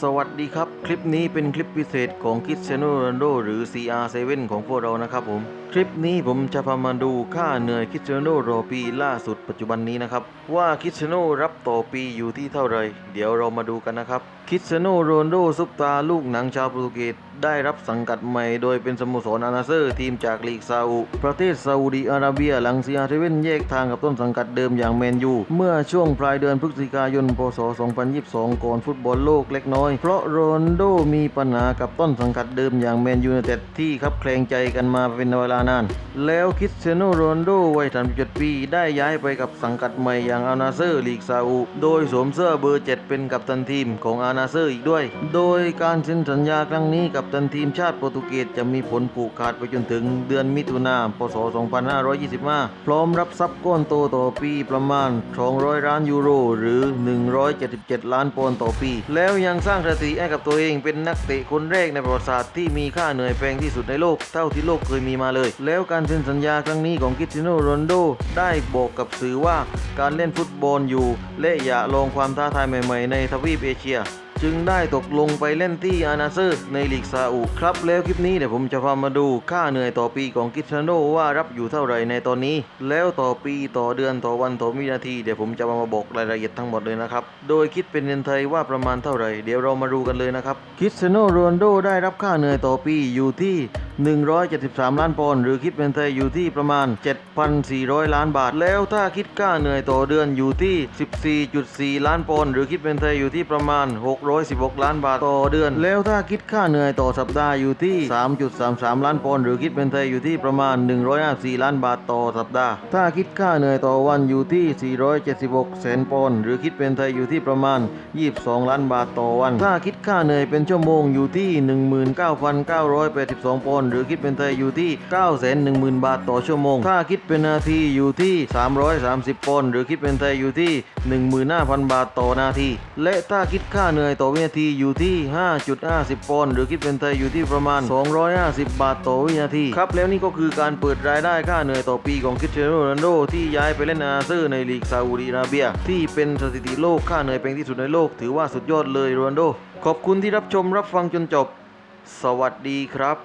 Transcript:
สวัสดีครับ คลิปนี้เป็นคลิปพิเศษของคิ s เซโนโรนโดหรือ CR7 ของพวกเรานะครับผม คลิปนี้ผมจะพามาดูค่าเหนื่อยคิ s เซโนโรปีล่าสุดปัจจุบันนี้นะครับ ว่าคิ s เซโนรับต่อปีอยู่ที่เท่าไหรเดี๋ยวเรามาดูกันนะครับ คิ s เซโนโรนโดซุปตาลูกหนังชาวโปรตุเกสได้รับสังกัดใหม่โดยเป็นสโมสรอานาเซอร์ทีมจากลีกซาอุประเทศซาอุดีอาระเบียหลัง CR7 แยกทางกับต้นสังกัดเดิมอย่างแมนยูเมื่อช่วงปลายเดือนพฤศจิกายนพศ 2022 ก่อนฟุตบอลโลกเล็กน้อยเพราะโรนโดมีปัญหากับต้นสังกัดเดิมอย่างแมนยูไนเต็ดที่คับแคลงใจกันมาเป็นเวลานาน แล้วคริสเตียโนโรนโดวัย37 ปี ได้ย้ายไปกับสังกัดใหม่อย่างอานาเซอร์ลีกซาอุ โดยสวมเสื้อเบอร์ 7 เป็นกัปตันทีมของอานาเซอร์อีกด้วย โดยการเซ็นสัญญาครั้งนี้กับตันทีมชาติโปรตุเกสจะมีผลผูกขาดไปจนถึงเดือนมิถุนาพศ 2525 พร้อมรับทรัพย์ก้อนโตต่อปีประมาณ 200 ล้านยูโร หรือ 177 ล้านปอนด์ต่อปี แล้วยังสร้างสถิติให้กับตัวเองเป็นนักเตะคนแรกในประวัติศาสตร์ที่มีค่าเหนื่อยแพงที่สุดในโลกเท่าที่โลกเคยมีมาเลย แล้วการเซ็นสัญญาครั้งนี้ของคริสเตียโนโรนโดได้บอกกับสื่อว่าการเล่นฟุตบอลอยู่ และอยาลองความท้าทายใหม่ ๆ ในทวีปเอเชีย จึงได้ตกลงไปเล่นที่อานาเซอร์ในลีกซาอุครับ แล้วคลิปนี้เดี๋ยวผมจะพามาดูค่าเหนื่อยต่อปีของกิสซาโนว่ารับอยู่เท่าไหร่ในตอนนี้ แล้วต่อปีต่อเดือนต่อวันต่อวินาทีเดี๋ยวผมจะมาบอกรายละเอียดทั้งหมดเลยนะครับ โดยคิดเป็นเงินไทยว่าประมาณเท่าไหร่ เดี๋ยวเรามาดูกันเลยนะครับคิสซาโนโรนโดได้รับค่าเหนื่อยต่อปีอยู่ที่ 173 ล้านปอนด์หรือคิดเป็นไทยอยู่ที่ประมาณ 7,400 ล้านบาท แล้วถ้าคิดค่าเหนื่อยต่อเดือนอยู่ที่ 14.4 ล้านปอนด์หรือคิดเป็นไทยอยู่ที่ประมาณ 616 ล้านบาทต่อเดือน แล้วถ้าคิดค่าเหนื่อยต่อสัปดาห์อยู่ที่ 3.33 ล้านปอนด์หรือคิดเป็นไทยอยู่ที่ประมาณ 154 ล้านบาทต่อสัปดาห์ ถ้าคิดค่าเหนื่อยต่อวันอยู่ที่ 476 แสนปอนด์หรือคิดเป็นไทยอยู่ที่ประมาณ 22 ล้านบาทต่อวัน ถ้าคิดค่าเหนื่อยเป็นชั่วโมงอยู่ที่ 19,982 ปอนด์หรือคิดเป็นไทยอยู่ที่ 910,000 บาทต่อชั่วโมง ถ้าคิดเป็นนาทีอยู่ที่ 330ปอนด์หรือคิดเป็นไทยอยู่ที่ 15,000 บาทต่อนาที และถ้าคิดค่าเหนื่อยต่อวินาทีอยู่ที่ 5.50ปอนด์หรือคิดเป็นไทยอยู่ที่ประมาณ 250 บาทต่อวินาที ครับแล้วนี่ก็คือการเปิดรายได้ค่าเหนื่อยต่อปีของคริสเตียโนโรนัลโดที่ย้ายไปเล่นอาเซอร์ในลีกซาอุดิอาระเบีย ที่เป็นสถิติโลกค่าเหนื่อยแพงที่สุดในโลกถือว่าสุดยอดเลยโรนัลโด ขอบคุณที่รับชมรับฟังจนจบ สวัสดีครับ